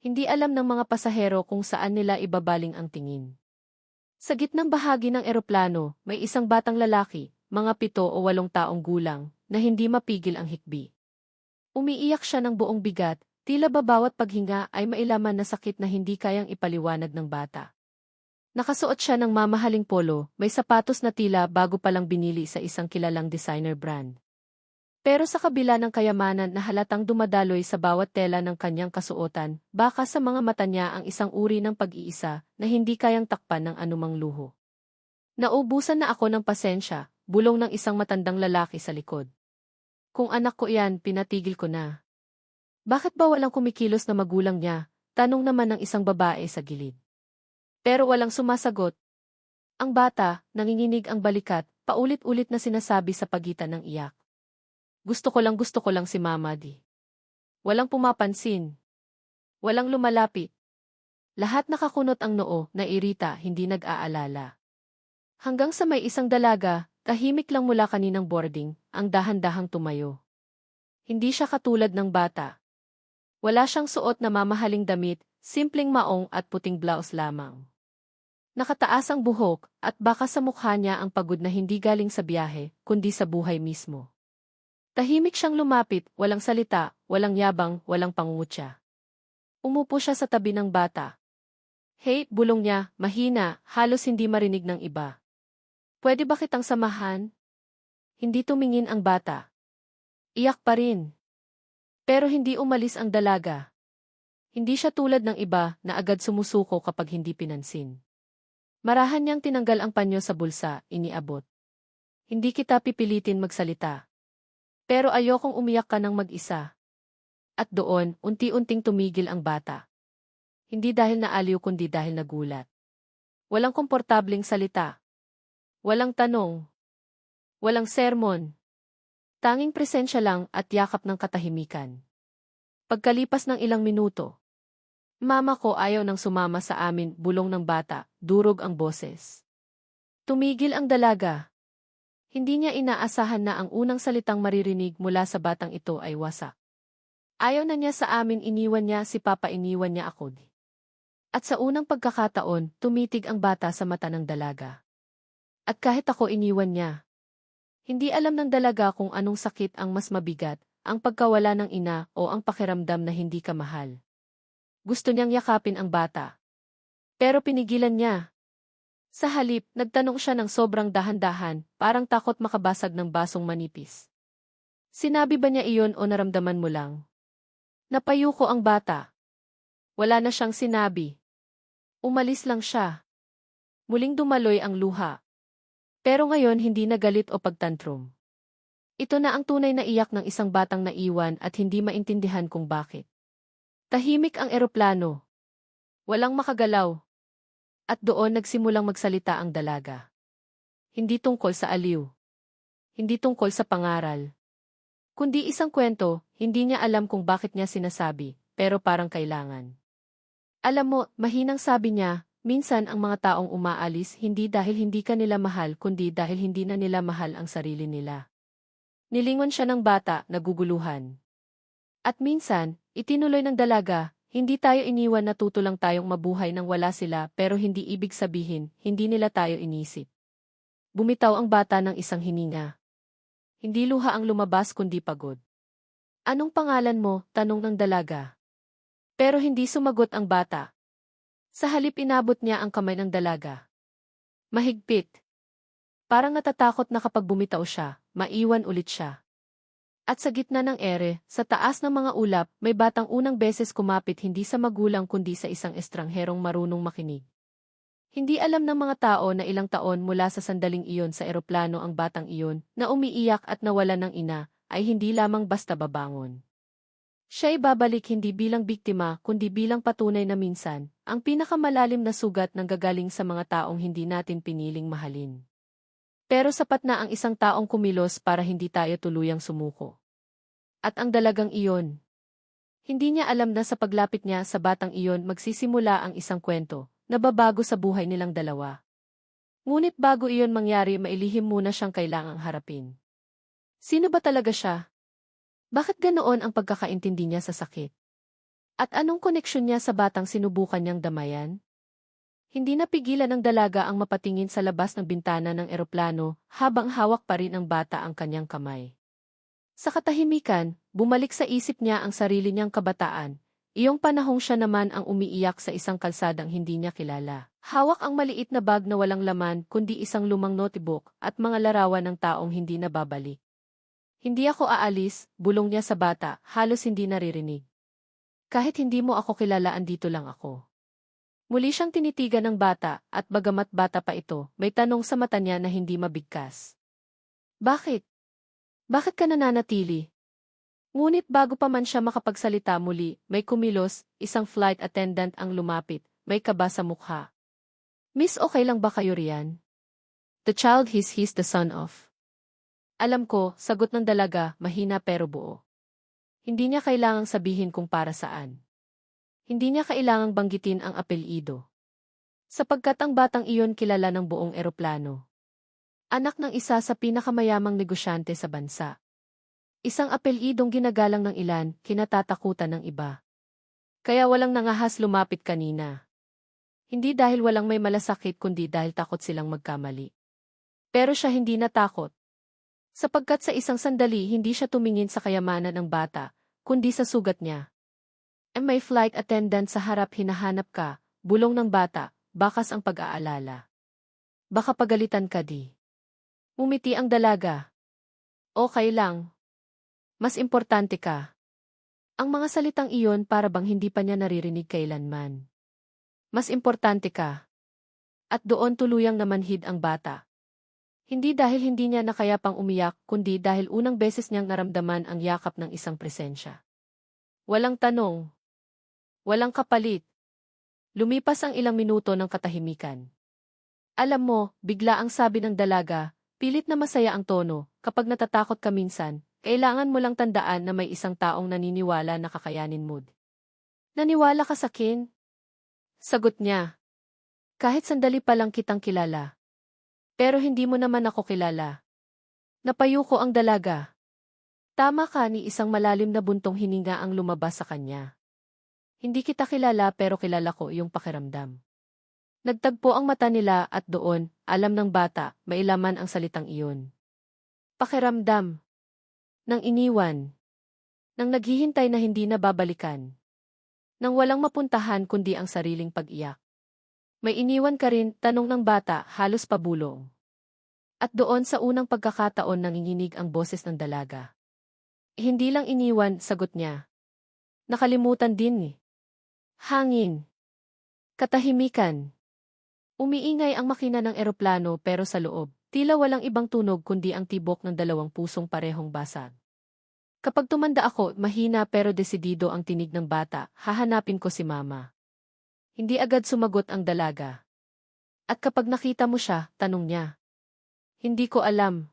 Hindi alam ng mga pasahero kung saan nila ibabaling ang tingin. Sa gitnang bahagi ng eroplano, may isang batang lalaki, mga pito o walong taong gulang, na hindi mapigil ang hikbi. Umiiyak siya ng buong bigat, tila ba bawat paghinga ay mailaman na sakit na hindi kayang ipaliwanag ng bata. Nakasuot siya ng mamahaling polo, may sapatos na tila bago palang binili sa isang kilalang designer brand. Pero sa kabila ng kayamanan na halatang dumadaloy sa bawat tela ng kanyang kasuotan, baka sa mga mata niya ang isang uri ng pag-iisa na hindi kayang takpan ng anumang luho. Naubusan na ako ng pasensya, bulong ng isang matandang lalaki sa likod. Kung anak ko iyan, pinatigil ko na. Bakit ba walang kumikilos na magulang niya? Tanong naman ng isang babae sa gilid. Pero walang sumasagot. Ang bata, nanginginig ang balikat, paulit-ulit na sinasabi sa pagitan ng iyak. Gusto ko lang gusto ko lang si Mama di. Walang pumapansin. Walang lumalapit. Lahat nakakunot ang noo, na irita, hindi nag-aalala. Hanggang sa may isang dalaga, tahimik lang mula kaninang boarding, ang dahan-dahang tumayo. Hindi siya katulad ng bata. Wala siyang suot na mamahaling damit, simpleng maong at puting blouse lamang. Nakataas ang buhok, at baka sa mukha niya ang pagod na hindi galing sa biyahe, kundi sa buhay mismo. Tahimik siyang lumapit, walang salita, walang yabang, walang pangungutya. Umupo siya sa tabi ng bata. Hey, bulong niya, mahina, halos hindi marinig ng iba. Pwede ba kitang samahan? Hindi tumingin ang bata. Iyak pa rin. Pero hindi umalis ang dalaga. Hindi siya tulad ng iba na agad sumusuko kapag hindi pinansin. Marahan niyang tinanggal ang panyo sa bulsa, iniabot. Hindi kita pipilitin magsalita. Pero ayokong umiyak ka ng mag-isa. At doon, unti-unting tumigil ang bata. Hindi dahil naaliw kundi dahil nagulat. Walang komportabling salita. Walang tanong. Walang sermon. Tanging presensya lang at yakap ng katahimikan. Pagkalipas ng ilang minuto, Mama ko ayaw nang sumama sa amin, bulong ng bata, durog ang boses. Tumigil ang dalaga, hindi niya inaasahan na ang unang salitang maririnig mula sa batang ito ay wasak. Ayaw na niya sa amin iniwan niya si Papa iniwan niya ako. At sa unang pagkakataon, tumitig ang bata sa mata ng dalaga. At kahit ako iniwan niya. Hindi alam ng dalaga kung anong sakit ang mas mabigat, ang pagkawala ng ina o ang pakiramdam na hindi ka mahal. Gusto niyang yakapin ang bata. Pero pinigilan niya. Sa halip, nagtanong siya ng sobrang dahan-dahan, parang takot makabasag ng basong manipis. Sinabi ba niya iyon o naramdaman mo lang? Napayuko ang bata. Wala na siyang sinabi. Umalis lang siya. Muling dumaloy ang luha. Pero ngayon hindi nagalit o pagtantrum. Ito na ang tunay na iyak ng isang batang naiwan at hindi maintindihan kung bakit. Tahimik ang eroplano. Walang makagalaw, at doon nagsimulang magsalita ang dalaga. Hindi tungkol sa aliw. Hindi tungkol sa pangaral. Kundi isang kwento, hindi niya alam kung bakit niya sinasabi, pero parang kailangan. Alam mo, mahinang sabi niya, minsan ang mga taong umaalis hindi dahil hindi ka nila mahal kundi dahil hindi na nila mahal ang sarili nila. Nilingon siya ng bata, naguguluhan. At minsan, itinuloy ng dalaga, hindi tayo iniwan na tutulang tayong mabuhay nang wala sila pero hindi ibig sabihin, hindi nila tayo inisip. Bumitaw ang bata ng isang hininga. Hindi luha ang lumabas kundi pagod. Anong pangalan mo? Tanong ng dalaga. Pero hindi sumagot ang bata. Sa halip inabot niya ang kamay ng dalaga. Mahigpit. Parang natatakot na kapag bumitaw siya, maiwan ulit siya. At sa gitna ng ere, sa taas ng mga ulap, may batang unang beses kumapit hindi sa magulang kundi sa isang estrangherong marunong makinig. Hindi alam ng mga tao na ilang taon mula sa sandaling iyon sa eroplano ang batang iyon, na umiiyak at nawala ng ina, ay hindi lamang basta babangon. Siya'y babalik hindi bilang biktima kundi bilang patunay na minsan, ang pinakamalalim na sugat ng gagaling sa mga taong hindi natin piniling mahalin. Pero sapat na ang isang taong kumilos para hindi tayo tuluyang sumuko. At ang dalagang iyon. Hindi niya alam na sa paglapit niya sa batang iyon magsisimula ang isang kwento, na babago sa buhay nilang dalawa. Ngunit bago iyon mangyari mailihim muna siyang kailangang harapin. Sino ba talaga siya? Bakit ganoon ang pagkakaintindi niya sa sakit? At anong koneksyon niya sa batang sinubukan niyang damayan? Hindi napigilan ng dalaga ang mapatingin sa labas ng bintana ng eroplano habang hawak pa rin ng bata ang kanyang kamay. Sa katahimikan, bumalik sa isip niya ang sarili niyang kabataan. Iyong panahong siya naman ang umiiyak sa isang kalsadang hindi niya kilala. Hawak ang maliit na bag na walang laman kundi isang lumang notebook at mga larawan ng taong hindi nababalik. Hindi ako aalis, bulong niya sa bata, halos hindi naririnig. Kahit hindi mo ako kilala andito lang ako. Muli siyang tinitigan ng bata at bagamat bata pa ito, may tanong sa mata niya na hindi mabigkas. Bakit? Bakit ka nananatili? Ngunit bago pa man siya makapagsalita muli, may kumilos, isang flight attendant ang lumapit, may kaba sa mukha. Miss okay lang ba kayo riyan? The child he's he's the son of. Alam ko, sagot ng dalaga, mahina pero buo. Hindi niya kailangang sabihin kung para saan. Hindi niya kailangang banggitin ang apelyido. Sapagkat ang batang iyon kilala ng buong eroplano. Anak ng isa sa pinakamayamang negosyante sa bansa. Isang apelyidong ginagalang ng ilan, kinatatakutan ng iba. Kaya walang nangahas lumapit kanina. Hindi dahil walang may malasakit kundi dahil takot silang magkamali. Pero siya hindi natakot. Sapagkat sa isang sandali hindi siya tumingin sa kayamanan ng bata, kundi sa sugat niya. Ang may flight attendant sa harap hinahanap ka, bulong ng bata, bakas ang pag-aalala. Baka pagalitan ka di. Umiti ang dalaga. Okay lang. Mas importante ka. Ang mga salitang iyon para bang hindi pa niya naririnig kailanman. Mas importante ka. At doon tuluyang namanhid ang bata. Hindi dahil hindi niya nakayapang umiyak, kundi dahil unang beses niyang naramdaman ang yakap ng isang presensya. Walang tanong, Walang kapalit. Lumipas ang ilang minuto ng katahimikan. Alam mo, bigla ang sabi ng dalaga, pilit na masaya ang tono, kapag natatakot ka minsan, kailangan mo lang tandaan na may isang taong naniniwala na kakayanin mo. Naniwala ka sa kin? Sagot niya. Kahit sandali pa lang kitang kilala. Pero hindi mo naman ako kilala. Napayuko ang dalaga. Tama ka ni isang malalim na buntong hininga ang lumabas sa kanya. Hindi kita kilala pero kilala ko yung pakiramdam. Nagtagpo ang mata nila at doon, alam ng bata, mailaman ang salitang iyon. Pakiramdam. Nang iniwan. Nang naghihintay na hindi na babalikan. Nang walang mapuntahan kundi ang sariling pag-iyak. May iniwan ka rin, tanong ng bata, halos pabulong. At doon sa unang pagkakataon nanginginig ang boses ng dalaga. Hindi lang iniwan, sagot niya. Nakalimutan din ni. Hangin. Katahimikan. Umiingay ang makina ng eroplano pero sa loob, tila walang ibang tunog kundi ang tibok ng dalawang pusong parehong basag. Kapag tumanda ako, mahina pero desidido ang tinig ng bata, hahanapin ko si mama. Hindi agad sumagot ang dalaga. At kapag nakita mo siya, tanong niya. Hindi ko alam.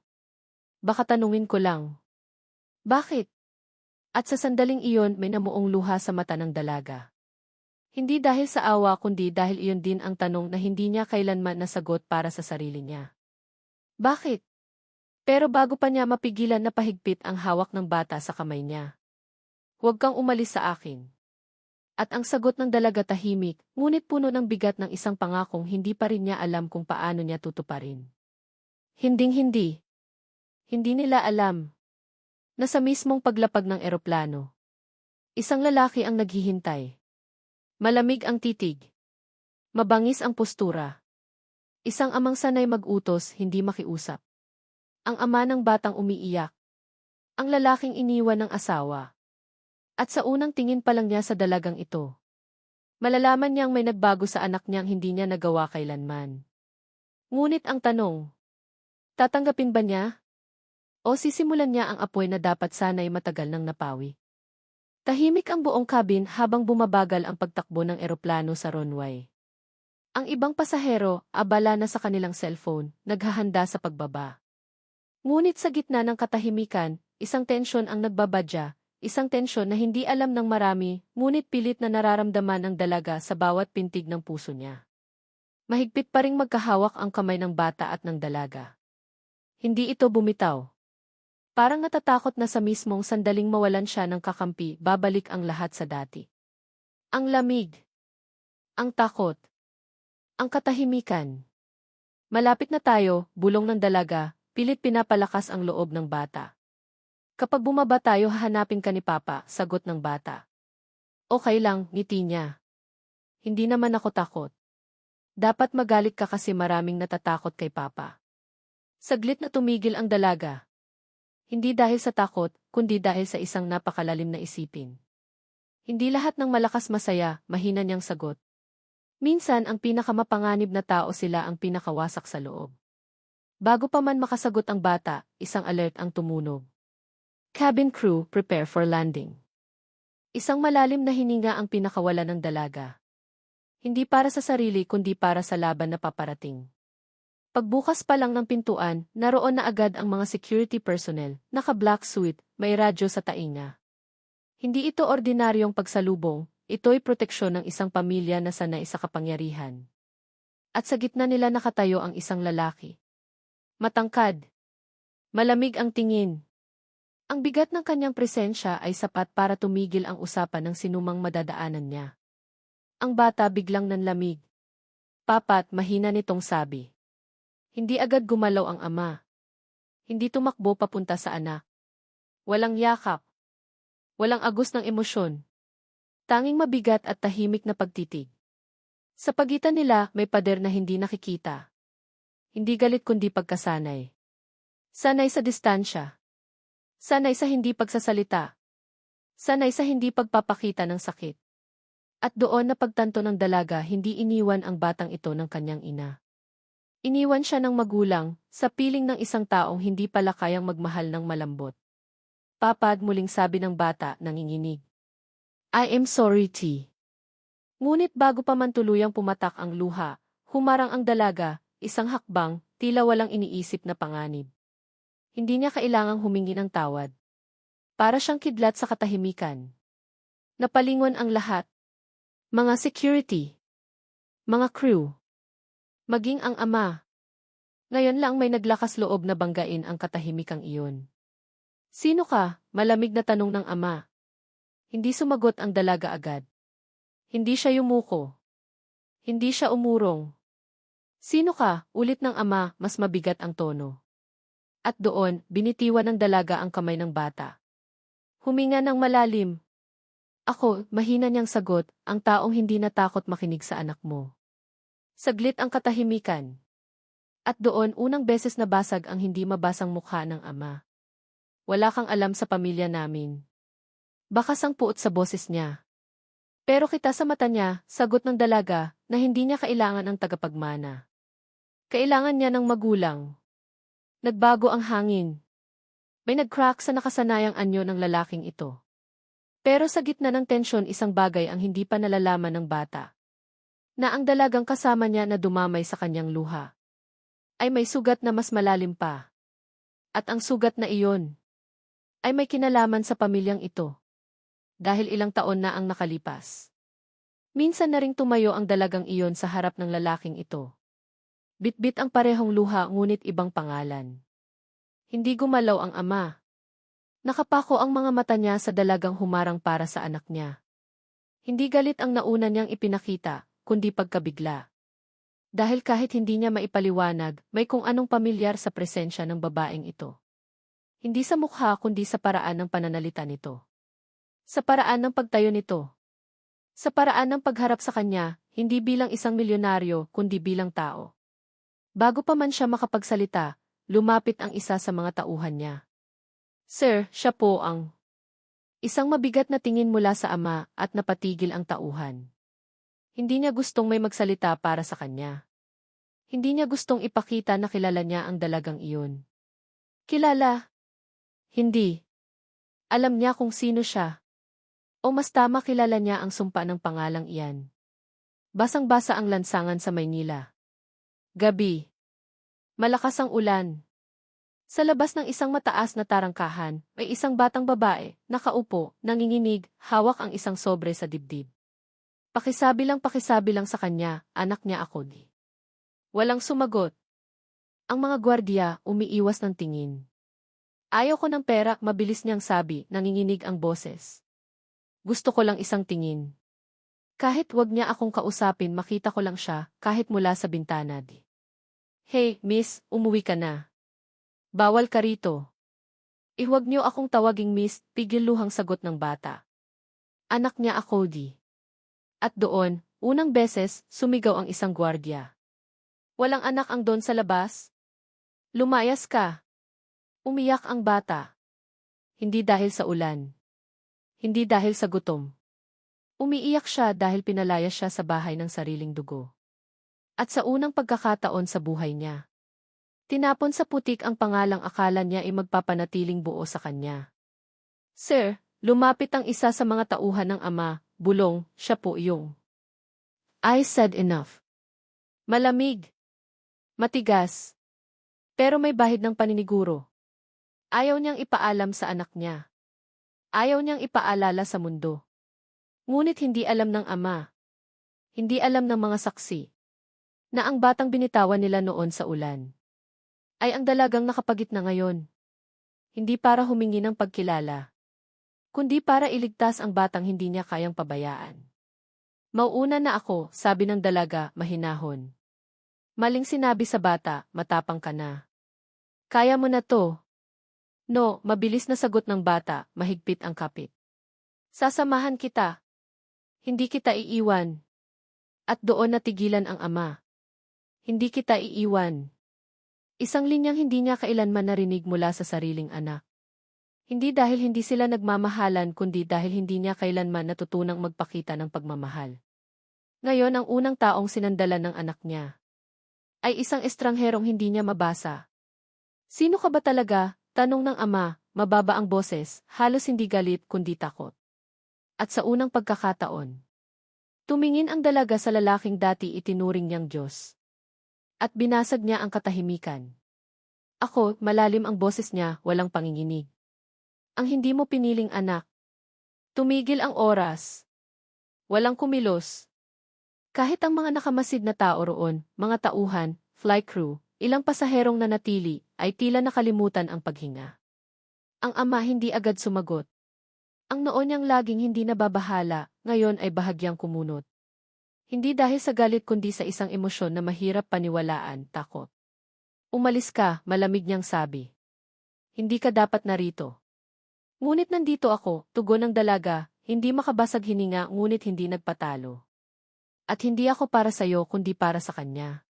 Baka tanungin ko lang. Bakit? At sa sandaling iyon may namuong luha sa mata ng dalaga. Hindi dahil sa awa kundi dahil iyon din ang tanong na hindi niya kailanman nasagot para sa sarili niya. Bakit? Pero bago pa niya mapigilan na pahigpit ang hawak ng bata sa kamay niya. Huwag kang umalis sa akin. At ang sagot ng dalaga tahimik, ngunit puno ng bigat ng isang pangakong hindi pa rin niya alam kung paano niya tutuparin. Hinding-hindi. Hindi nila alam. Na sa mismong paglapag ng eroplano. Isang lalaki ang naghihintay. Malamig ang titig. Mabangis ang postura. Isang amang sanay mag-utos, hindi makiusap. Ang ama ng batang umiiyak. Ang lalaking iniwan ng asawa. At sa unang tingin pa lang niya sa dalagang ito. Malalaman niyang may nagbago sa anak niyang hindi niya nagawa kailanman. Ngunit ang tanong, tatanggapin ba niya? O sisimulan niya ang apoy na dapat sanay matagal nang napawi? Tahimik ang buong cabin habang bumabagal ang pagtakbo ng eroplano sa runway. Ang ibang pasahero, abala na sa kanilang cellphone, naghahanda sa pagbaba. Ngunit sa gitna ng katahimikan, isang tensyon ang nagbabadya, isang tensyon na hindi alam ng marami, ngunit pilit na nararamdaman ng dalaga sa bawat pintig ng puso niya. Mahigpit pa ring magkahawak ang kamay ng bata at ng dalaga. Hindi ito bumitaw. Parang natatakot na sa mismong sandaling mawalan siya ng kakampi, babalik ang lahat sa dati. Ang lamig. Ang takot. Ang katahimikan. Malapit na tayo, bulong ng dalaga, pilit pinapalakas ang loob ng bata. Kapag bumaba tayo hahanapin ka ni Papa, sagot ng bata. Okay lang, ngiti niya. Hindi naman ako takot. Dapat magalit ka kasi maraming natatakot kay Papa. Saglit na tumigil ang dalaga. Hindi dahil sa takot, kundi dahil sa isang napakalalim na isipin. Hindi lahat ng malakas masaya, mahina niyang sagot. Minsan ang pinakamapanganib na tao sila ang pinakawasak sa loob. Bago pa man makasagot ang bata, isang alert ang tumunog. Cabin crew, prepare for landing. Isang malalim na hininga ang pinakawala ng dalaga. Hindi para sa sarili kundi para sa laban na paparating. Pagbukas pa lang ng pintuan, naroon na agad ang mga security personnel, naka-black suit, may radyo sa tainga. Hindi ito ordinaryong pagsalubong, ito'y proteksyon ng isang pamilya na sanay sa kapangyarihan. At sa gitna nila nakatayo ang isang lalaki. Matangkad. Malamig ang tingin. Ang bigat ng kanyang presensya ay sapat para tumigil ang usapan ng sinumang madadaanan niya. Ang bata biglang nanlamig. Papat, mahina nitong sabi. Hindi agad gumalaw ang ama. Hindi tumakbo papunta sa anak. Walang yakap. Walang agos ng emosyon. Tanging mabigat at tahimik na pagtitig. Sa pagitan nila may pader na hindi nakikita. Hindi galit kundi pagkasanay. Sanay sa distansya. Sanay sa hindi pagsasalita. Sanay sa hindi pagpapakita ng sakit. At doon na pagtanto ng dalaga hindi iniwan ang batang ito ng kanyang ina. Iniwan siya ng magulang, sa piling ng isang taong hindi pala kayang magmahal ng malambot. Papad muling sabi ng bata, nanginginig. I am sorry, T. Ngunit bago pa man tuluyang pumatak ang luha, humarang ang dalaga, isang hakbang, tila walang iniisip na panganib. Hindi niya kailangang humingi ng tawad. Para siyang kidlat sa katahimikan. Napalingon ang lahat. Mga security. Mga crew. Maging ang ama. Ngayon lang may naglakas loob na banggain ang katahimikang iyon. Sino ka? Malamig na tanong ng ama. Hindi sumagot ang dalaga agad. Hindi siya yumuko. Hindi siya umurong. Sino ka? Ulit ng ama, mas mabigat ang tono. At doon, binitiwan ng dalaga ang kamay ng bata. Huminga ng malalim. Ako, mahina niyang sagot, ang taong hindi natakot makinig sa anak mo. Saglit ang katahimikan. At doon unang beses nabasag ang hindi mabasang mukha ng ama. Wala kang alam sa pamilya namin. Baka sangpuot sa boses niya. Pero kita sa mata niya, sagot ng dalaga, na hindi niya kailangan ng tagapagmana. Kailangan niya ng magulang. Nagbago ang hangin. May nag-crack sa nakasanayang anyo ng lalaking ito. Pero sa gitna ng tensyon isang bagay ang hindi pa nalalaman ng bata na ang dalagang kasama niya na dumamay sa kanyang luha ay may sugat na mas malalim pa. At ang sugat na iyon ay may kinalaman sa pamilyang ito dahil ilang taon na ang nakalipas. Minsan na ring tumayo ang dalagang iyon sa harap ng lalaking ito. Bitbit ang parehong luha ngunit ibang pangalan. Hindi gumalaw ang ama. Nakapako ang mga mata niya sa dalagang humarang para sa anak niya. Hindi galit ang nauna niyang ipinakita, kundi pagkabigla. Dahil kahit hindi niya maipaliwanag, may kung anong pamilyar sa presensya ng babaeng ito. Hindi sa mukha kundi sa paraan ng pananalita nito. Sa paraan ng pagtayo nito. Sa paraan ng pagharap sa kanya, hindi bilang isang milyonaryo kundi bilang tao. Bago pa man siya makapagsalita, lumapit ang isa sa mga tauhan niya. Sir, siya po ang... Isang mabigat na tingin mula sa ama at napatigil ang tauhan. Hindi niya gustong may magsalita para sa kanya. Hindi niya gustong ipakita na kilala niya ang dalagang iyon. Kilala? Hindi. Alam niya kung sino siya. O mas tama kilala niya ang sumpa ng pangalang iyan. Basang-basa ang lansangan sa Maynila. Gabi. Malakas ang ulan. Sa labas ng isang mataas na tarangkahan, may isang batang babae, nakaupo, nanginginig, hawak ang isang sobre sa dibdib. Pakisabi lang pakisabi lang sa kanya, anak niya ako di. Walang sumagot. Ang mga gwardiya umiiwas ng tingin. Ayaw ko ng pera, mabilis niyang sabi, nanginginig ang boses. Gusto ko lang isang tingin. Kahit wag niya akong kausapin makita ko lang siya, kahit mula sa bintana di. Hey, miss, umuwi ka na. Bawal ka rito. Ihuwag niyo akong tawaging miss, pigil luhang sagot ng bata. Anak niya ako di. At doon, unang beses, sumigaw ang isang gwardya. Walang anak ang doon sa labas? Lumayas ka. Umiyak ang bata. Hindi dahil sa ulan. Hindi dahil sa gutom. Umiiyak siya dahil pinalaya siya sa bahay ng sariling dugo. At sa unang pagkakataon sa buhay niya. Tinapon sa putik ang pangalang akala niya ay magpapanatiling buo sa kanya. Sir, lumapit ang isa sa mga tauhan ng ama, bulong, siya po yung. I said enough. Malamig. Matigas. Pero may bahid ng paniniguro. Ayaw niyang ipaalam sa anak niya. Ayaw niyang ipaalala sa mundo. Ngunit hindi alam ng ama. Hindi alam ng mga saksi. Na ang batang binitawan nila noon sa ulan. Ay ang dalagang nakapagitna ngayon. Hindi para humingi ng pagkilala. Kundi para iligtas ang batang hindi niya kayang pabayaan. Mauuna na ako, sabi ng dalaga, mahinahon. Maling sinabi sa bata, matapang ka na. Kaya mo na to. No, mabilis na sagot ng bata, mahigpit ang kapit. Sasamahan kita. Hindi kita iiwan. At doon natigilan ang ama. Hindi kita iiwan. Isang linyang hindi niya kailanman narinig mula sa sariling anak. Hindi dahil hindi sila nagmamahalan kundi dahil hindi niya kailanman natutunang magpakita ng pagmamahal. Ngayon ang unang taong sinandalan ng anak niya ay isang estrangherong hindi niya mabasa. Sino ka ba talaga? Tanong ng ama, mababa ang boses, halos hindi galit kundi takot at sa unang pagkakataon. Tumingin ang dalaga sa lalaking dati itinuring niyang Diyos. At binasag niya ang katahimikan. Ako, malalim ang boses niya, walang panginginig. Ang hindi mo piniling anak. Tumigil ang oras. Walang kumilos. Kahit ang mga nakamasid na tao roon, mga tauhan, fly crew, ilang pasaherong nanatili, ay tila nakalimutan ang paghinga. Ang ama hindi agad sumagot. Ang noon niyang laging hindi nababahala, ngayon ay bahagyang kumunot. Hindi dahil sa galit kundi sa isang emosyon na mahirap paniwalaan, takot. Umalis ka, malamig niyang sabi. Hindi ka dapat narito. Ngunit nandito ako, tugon ng dalaga, hindi makabasag hininga ngunit hindi nagpatalo. At hindi ako para sa'yo kundi para sa kanya.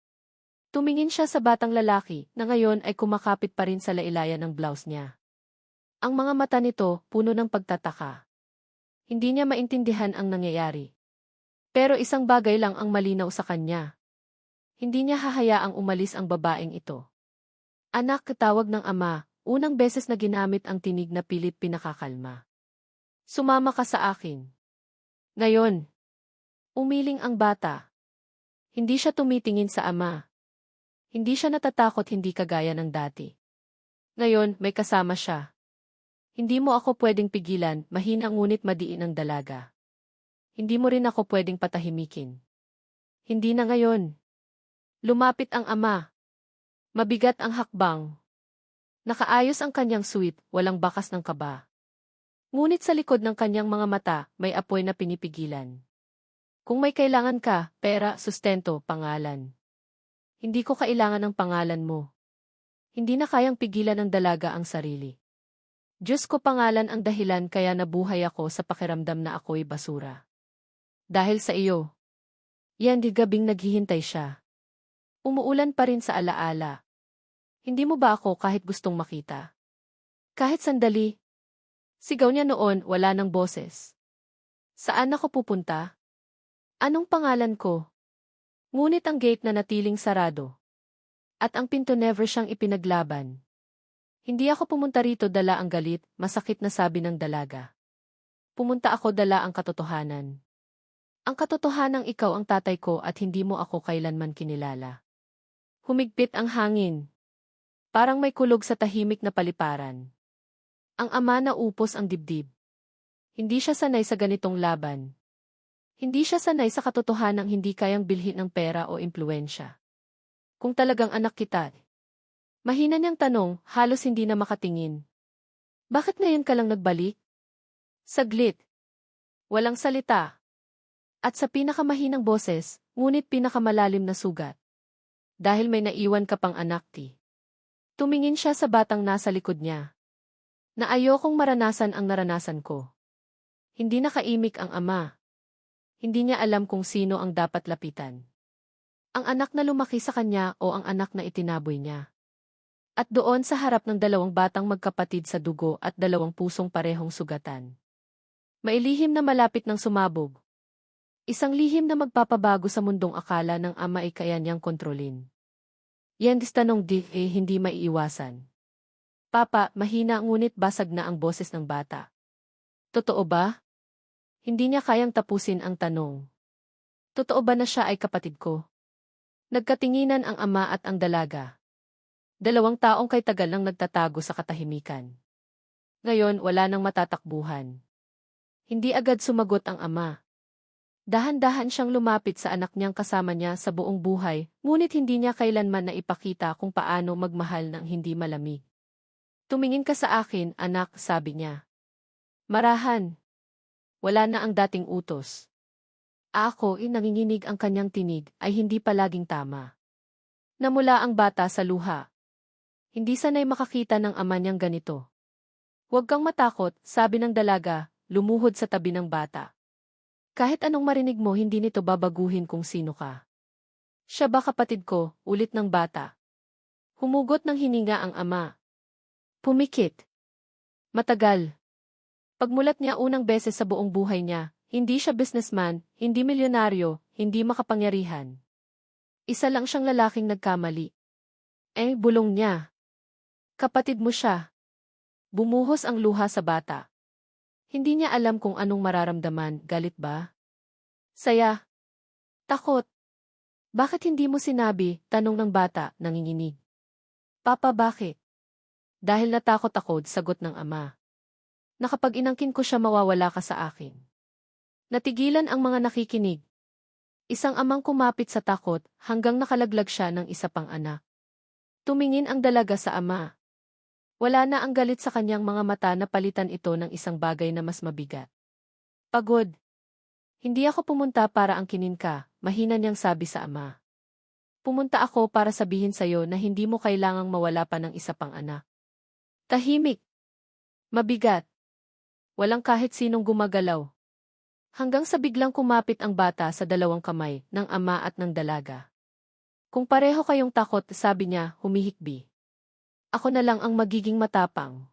Tumingin siya sa batang lalaki na ngayon ay kumakapit pa rin sa lailayan ng blouse niya. Ang mga mata nito, puno ng pagtataka. Hindi niya maintindihan ang nangyayari. Pero isang bagay lang ang malinaw sa kanya. Hindi niya hahayaang umalis ang babaeng ito. Anak katawag ng ama, unang beses na ginamit ang tinig na pilit pinakakalma. Sumama ka sa akin. Ngayon, umiling ang bata. Hindi siya tumitingin sa ama. Hindi siya natatakot hindi kagaya ng dati. Ngayon, may kasama siya. Hindi mo ako pwedeng pigilan, mahina ngunit madiin ang dalaga. Hindi mo rin ako pwedeng patahimikin. Hindi na ngayon. Lumapit ang ama. Mabigat ang hakbang. Nakaayos ang kanyang suit, walang bakas ng kaba. Ngunit sa likod ng kanyang mga mata, may apoy na pinipigilan. Kung may kailangan ka, pera, sustento, pangalan. Hindi ko kailangan ng pangalan mo. Hindi na kayang pigilan ng dalaga ang sarili. Diyos ko pangalan ang dahilan kaya nabuhay ako sa pakiramdam na ako'y basura. Dahil sa iyo. Yan di gabing naghihintay siya. Umuulan pa rin sa alaala. Hindi mo ba ako kahit gustong makita? Kahit sandali. Sigaw niya noon, wala ng boses. Saan ako pupunta? Anong pangalan ko? Ngunit ang gate na natiling sarado. At ang pinto never siyang ipinaglaban. Hindi ako pumunta rito dala ang galit, masakit na sabi ng dalaga. Pumunta ako dala ang katotohanan. Ang katotohanang ikaw ang tatay ko at hindi mo ako kailanman kinilala. Humigpit ang hangin. Parang may kulog sa tahimik na paliparan. Ang ama na upos ang dibdib. Hindi siya sanay sa ganitong laban. Hindi siya sanay sa katotohanang hindi kayang bilhin ng pera o impluensya. Kung talagang anak kita, Mahina niyang tanong, halos hindi na makatingin. Bakit ngayon ka lang nagbalik? Saglit. Walang salita. At sa pinakamahinang boses, ngunit pinakamalalim na sugat. Dahil may naiwan ka pang anak, ti. Tumingin siya sa batang nasa likod niya. Na ayokong maranasan ang naranasan ko. Hindi nakaimik ang ama. Hindi niya alam kung sino ang dapat lapitan. Ang anak na lumaki sa kanya o ang anak na itinaboy niya. At doon sa harap ng dalawang batang magkapatid sa dugo at dalawang pusong parehong sugatan. Mailihim na malapit ng sumabog. Isang lihim na magpapabago sa mundong akala ng ama ay kaya niyang kontrolin. Yan tanong di eh hindi maiiwasan. Papa, mahina ngunit basag na ang boses ng bata. Totoo ba? Hindi niya kayang tapusin ang tanong. Totoo ba na siya ay kapatid ko? Nagkatinginan ang ama at ang dalaga. Dalawang taong kay tagal nang nagtatago sa katahimikan. Ngayon, wala nang matatakbuhan. Hindi agad sumagot ang ama. Dahan-dahan siyang lumapit sa anak niyang kasama niya sa buong buhay, ngunit hindi niya kailanman na ipakita kung paano magmahal ng hindi malamig. Tumingin ka sa akin, anak, sabi niya. Marahan. Wala na ang dating utos. Ako, in nanginginig ang kanyang tinig, ay hindi palaging tama. Namula ang bata sa luha. Hindi sanay makakita ng ama niyang ganito. Huwag kang matakot, sabi ng dalaga, lumuhod sa tabi ng bata. Kahit anong marinig mo hindi nito babaguhin kung sino ka. Siya ba kapatid ko, ulit ng bata. Humugot ng hininga ang ama. Pumikit. Matagal. Pagmulat niya unang beses sa buong buhay niya, hindi siya businessman, hindi milyonaryo, hindi makapangyarihan. Isa lang siyang lalaking nagkamali. Eh, bulong niya. Kapatid mo siya. Bumuhos ang luha sa bata. Hindi niya alam kung anong mararamdaman, galit ba? Saya. Takot. Bakit hindi mo sinabi, tanong ng bata, nanginginig. Papa bakit? Dahil natakot ako, sagot ng ama. Nakapag inangkin ko siya mawawala ka sa akin. Natigilan ang mga nakikinig. Isang amang kumapit sa takot hanggang nakalaglag siya ng isa pang anak. Tumingin ang dalaga sa ama. Wala na ang galit sa kanyang mga mata na palitan ito ng isang bagay na mas mabigat. Pagod. Hindi ako pumunta para angkinin ka, mahina niyang sabi sa ama. Pumunta ako para sabihin sa'yo na hindi mo kailangang mawala pa ng isa pang anak. Tahimik. Mabigat. Walang kahit sinong gumagalaw. Hanggang sa biglang kumapit ang bata sa dalawang kamay ng ama at ng dalaga. Kung pareho kayong takot, sabi niya, humihikbi. Ako na lang ang magiging matapang.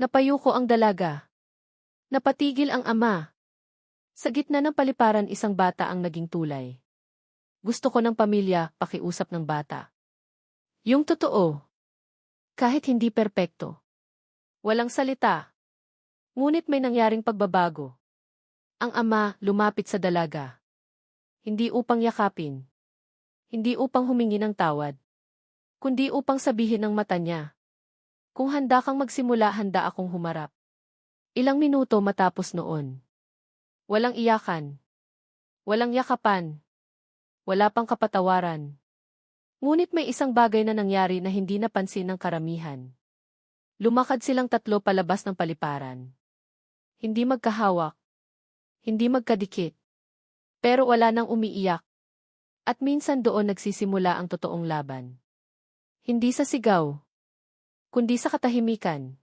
Napayuko ang dalaga. Napatigil ang ama. Sa gitna ng paliparan isang bata ang naging tulay. Gusto ko ng pamilya, pakiusap ng bata. Yung totoo. Kahit hindi perpekto. Walang salita. Ngunit may nangyaring pagbabago. Ang ama lumapit sa dalaga. Hindi upang yakapin. Hindi upang humingi ng tawad kundi upang sabihin ng mata niya. Kung handa kang magsimula, handa akong humarap. Ilang minuto matapos noon. Walang iyakan. Walang yakapan. Wala pang kapatawaran. Ngunit may isang bagay na nangyari na hindi napansin ng karamihan. Lumakad silang tatlo palabas ng paliparan. Hindi magkahawak. Hindi magkadikit. Pero wala nang umiiyak. At minsan doon nagsisimula ang totoong laban. Hindi sa sigaw, kundi sa katahimikan.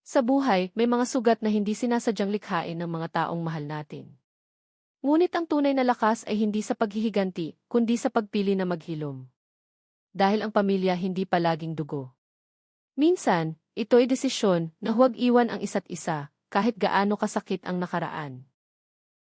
Sa buhay, may mga sugat na hindi sinasadyang likhain ng mga taong mahal natin. Ngunit ang tunay na lakas ay hindi sa paghihiganti, kundi sa pagpili na maghilom. Dahil ang pamilya hindi palaging dugo. Minsan, ito'y desisyon na huwag iwan ang isa't isa, kahit gaano kasakit ang nakaraan.